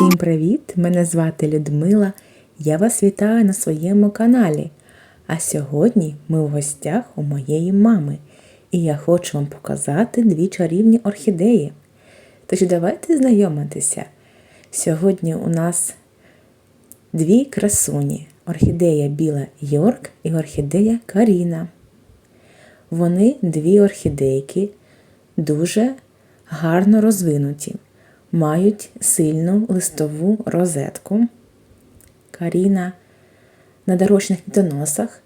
Всім привіт! Мене звати Людмила. Я вас вітаю на своєму каналі. А сьогодні ми в гостях у моєї мами, і я хочу вам показати дві чарівні орхідеї. Тож давайте знайомитися. Сьогодні у нас дві красуні: орхідея Біла Йорк і орхідея Каріна. Вони дві орхідейки, дуже гарно розвинуті, мають сильну листову розетку. Каріна на дорожніх квітоносах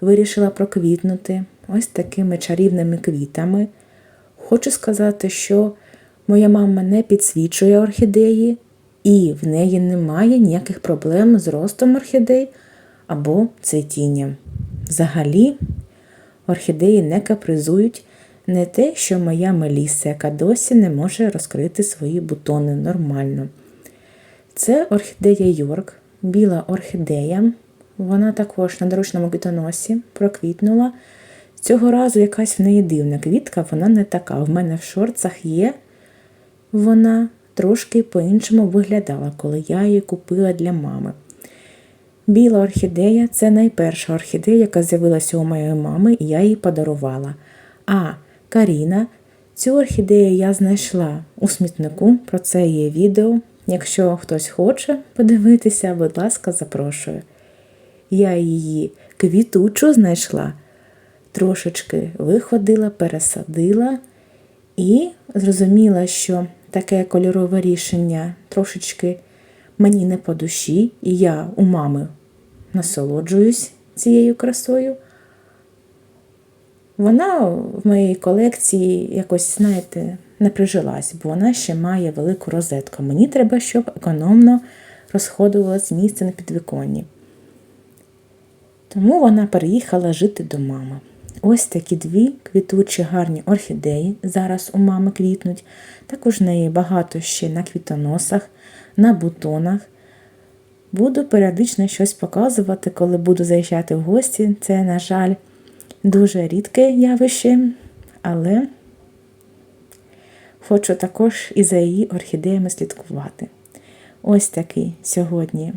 вирішила проквітнути ось такими чарівними квітами. Хочу сказати, що моя мама не підсвічує орхідеї, і в неї немає ніяких проблем з ростом орхідей або цвітінням. Взагалі, орхідеї не капризують не те, що моя Меліса, яка досі не може розкрити свої бутони нормально. Це орхідея Йорк, біла орхідея. Вона також на дорожньому квітоносі проквітнула. Цього разу якась в неї дивна квітка, вона не така. В мене в шорцах є. Вона трошки по-іншому виглядала, коли я її купила для мами. Біла орхідея це найперша орхідея, яка з'явилася у моєї мами, і я її подарувала. А Каріна, цю орхідею я знайшла у смітнику, про це є відео. Якщо хтось хоче подивитися, будь ласка, запрошую. Я її квітучу знайшла, трошечки виходила, пересадила і зрозуміла, що таке кольорове рішення трошечки мені не по душі, і я у мами насолоджуюсь цією красою. Вона в моїй колекції якось, знаєте, не прижилась, бо вона ще має велику розетку. Мені треба, щоб економно розходувалось місце на підвіконні. Тому вона переїхала жити до мами. Ось такі дві квітучі гарні орхідеї зараз у мами квітнуть. Також в неї багато ще на квітоносах, на бутонах. Буду періодично щось показувати, коли буду заїжджати в гості. Це, на жаль, дуже рідке явище, але хочу також і за її орхідеями слідкувати. Ось такі сьогодні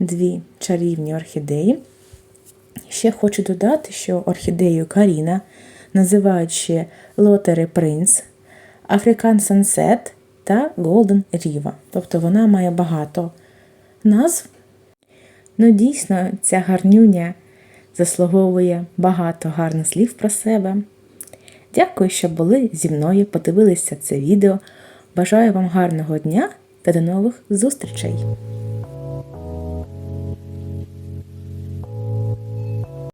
дві чарівні орхідеї. Ще хочу додати, що орхідею Каріна називають ще Лотери Принц, African Sunset та Golden Riva. Тобто вона має багато назв. Ну, дійсно, ця гарнюня заслуговує багато гарних слів про себе. Дякую, що були зі мною, подивилися це відео. Бажаю вам гарного дня та до нових зустрічей!